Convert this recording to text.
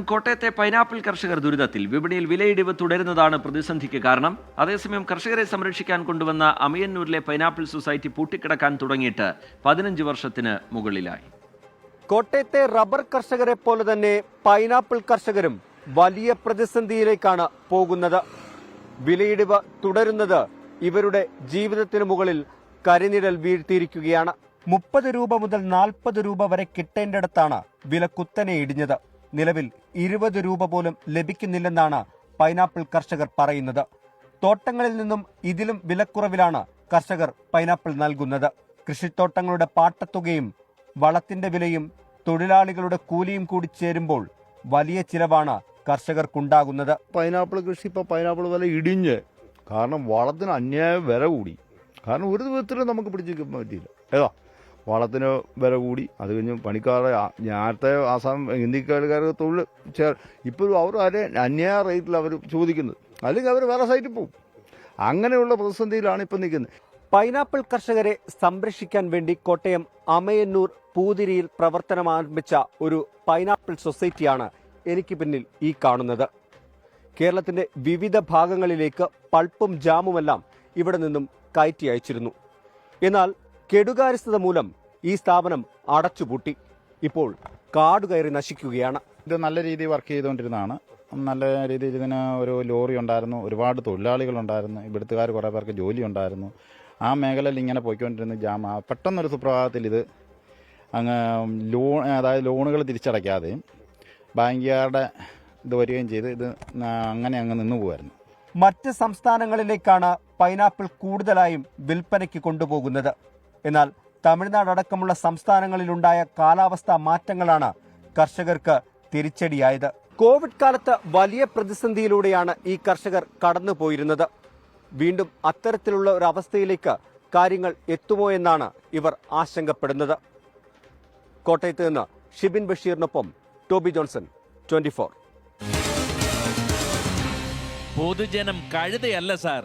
കോട്ടയത്തെ പൈനാപ്പിൾ കർഷകർ ദുരിതത്തിൽ. വിപണിയിൽ വിലയിടിവ് തുടരുന്നതാണ് പ്രതിസന്ധിക്ക് കാരണം. അതേസമയം കർഷകരെ സംരക്ഷിക്കാൻ കൊണ്ടുവന്ന അമയന്നൂരിലെ പൈനാപ്പിൾ സൊസൈറ്റി പൂട്ടിക്കിടക്കാൻ തുടങ്ങിയിട്ട് പതിനഞ്ച് വർഷത്തിന് മുകളിലായി. കോട്ടയത്തെ റബ്ബർ കർഷകരെ പോലെ തന്നെ പൈനാപ്പിൾ കർഷകരും വലിയ പ്രതിസന്ധിയിലേക്കാണ് പോകുന്നത്. വിലയിടിവ് തുടരുന്നത് ഇവരുടെ ജീവിതത്തിന് മുകളിൽ കരിനിഴൽ വീഴ്ത്തിയിരിക്കുകയാണ്. മുപ്പത് രൂപ മുതൽ നാൽപ്പത് രൂപ വരെ കിട്ടേണ്ടിടത്താണ് വില കുത്തനെ ഇടിഞ്ഞത്. നിലവിൽ ഇരുപത് രൂപ പോലും ലഭിക്കുന്നില്ലെന്നാണ് പൈനാപ്പിൾ കർഷകർ പറയുന്നത്. തോട്ടങ്ങളിൽ നിന്നും ഇതിലും വിലക്കുറവിലാണ് കർഷകർ പൈനാപ്പിൾ നൽകുന്നത്. കൃഷിത്തോട്ടങ്ങളുടെ പാട്ടത്തുകയും വളത്തിന്റെ വിലയും തൊഴിലാളികളുടെ കൂലിയും കൂടി ചേരുമ്പോൾ വലിയ ചിലവാണ് കർഷകർക്കുണ്ടാകുന്നത്. പൈനാപ്പിൾ കൃഷി ഇപ്പോൾ പൈനാപ്പിൾ വില ഇടിഞ്ഞ് കാരണം വളത്തിന് അന്യായ വില കൂടി. കാരണം ഒരു വിധത്തിലും നമുക്ക് പിടിച്ചിരിക്കാൻ പറ്റിയില്ല. ഏതാ? വളത്തിന് വില കൂടി. അത് കഴിഞ്ഞ് പണിക്കാരെ ആ- നേരത്തെ ആസാം ഹിന്ദിക്കാർക്ക് തൊഴിൽ ചേർ ഇപ്പോഴും അവർ അതേ അന്യായ റേറ്റിൽ അവർ ചോദിക്കുന്നത്. അല്ലെങ്കിൽ അവർ വേറെ സൈറ്റിൽ പോകും. അങ്ങനെയുള്ള പ്രതിസന്ധിയിലാണ് ഇപ്പം നിൽക്കുന്നത്. പൈനാപ്പിൾ കർഷകരെ സംരക്ഷിക്കാൻ വേണ്ടി കോട്ടയം അമയന്നൂർ പൂതിരിയിൽ പ്രവർത്തനം ആരംഭിച്ച ഒരു പൈനാപ്പിൾ സൊസൈറ്റിയാണ് എനിക്ക് പിന്നിൽ ഈ കാണുന്നത്. കേരളത്തിന്റെ വിവിധ ഭാഗങ്ങളിലേക്ക് പൾപ്പും ജാമുമെല്ലാം ഇവിടെ നിന്നും കയറ്റി അയച്ചിരുന്നു. എന്നാൽ കെടുകാര്യസ്ഥത മൂലം ഈ സ്ഥാപനം അടച്ചുപൂട്ടി. ഇപ്പോൾ കാട് കയറി നശിക്കുകയാണ്. ഇത് നല്ല രീതിയിൽ വർക്ക് ചെയ്തുകൊണ്ടിരുന്നതാണ്. നല്ല രീതിയിൽ ഇതിന് ഒരു ലോറി ഉണ്ടായിരുന്നു ഒരുപാട് തൊഴിലാളികളുണ്ടായിരുന്നു ഇവിടുത്തുകാർ കുറേ പേർക്ക് ജോലി ഉണ്ടായിരുന്നു ആ മേഖലയിൽ ഇങ്ങനെ പോയിക്കൊണ്ടിരുന്ന ജാമ പെട്ടെന്നൊരു സുപ്രഭാതത്തിൽ ഇത് അങ്ങ് ലോൺ അതായത് ലോണുകൾ തിരിച്ചടയ്ക്കാതെയും ബാങ്കുകാരുടെ ഇത് വരികയും ചെയ്ത് ഇത് അങ്ങനെ അങ്ങ് നിന്നു പോകുമായിരുന്നു മറ്റ് സംസ്ഥാനങ്ങളിലേക്കാണ് പൈനാപ്പിൾ കൂടുതലായും വിൽപ്പനയ്ക്ക് കൊണ്ടുപോകുന്നത്. എന്നാൽ തമിഴ്നാട് അടക്കമുള്ള സംസ്ഥാനങ്ങളിലുണ്ടായ കാലാവസ്ഥാ മാറ്റങ്ങളാണ് കർഷകർക്ക് തിരിച്ചടിയായത്. കോവിഡ് കാലത്ത് വലിയ പ്രതിസന്ധിയിലൂടെയാണ് ഈ കർഷകർ കടന്നുപോയിരുന്നത്. വീണ്ടും അത്തരത്തിലുള്ള ഒരു അവസ്ഥയിലേക്ക് കാര്യങ്ങൾ എത്തുമോ എന്നാണ് ഇവർ ആശങ്കപ്പെടുന്നത്. കോട്ടയത്ത് നിന്ന് ഷിബിൻ ബഷീറിനൊപ്പം ടോബി ജോൺസൺ ട്വന്റി ഫോർ. പൊതുജനം കഴുതയല്ല സാർ.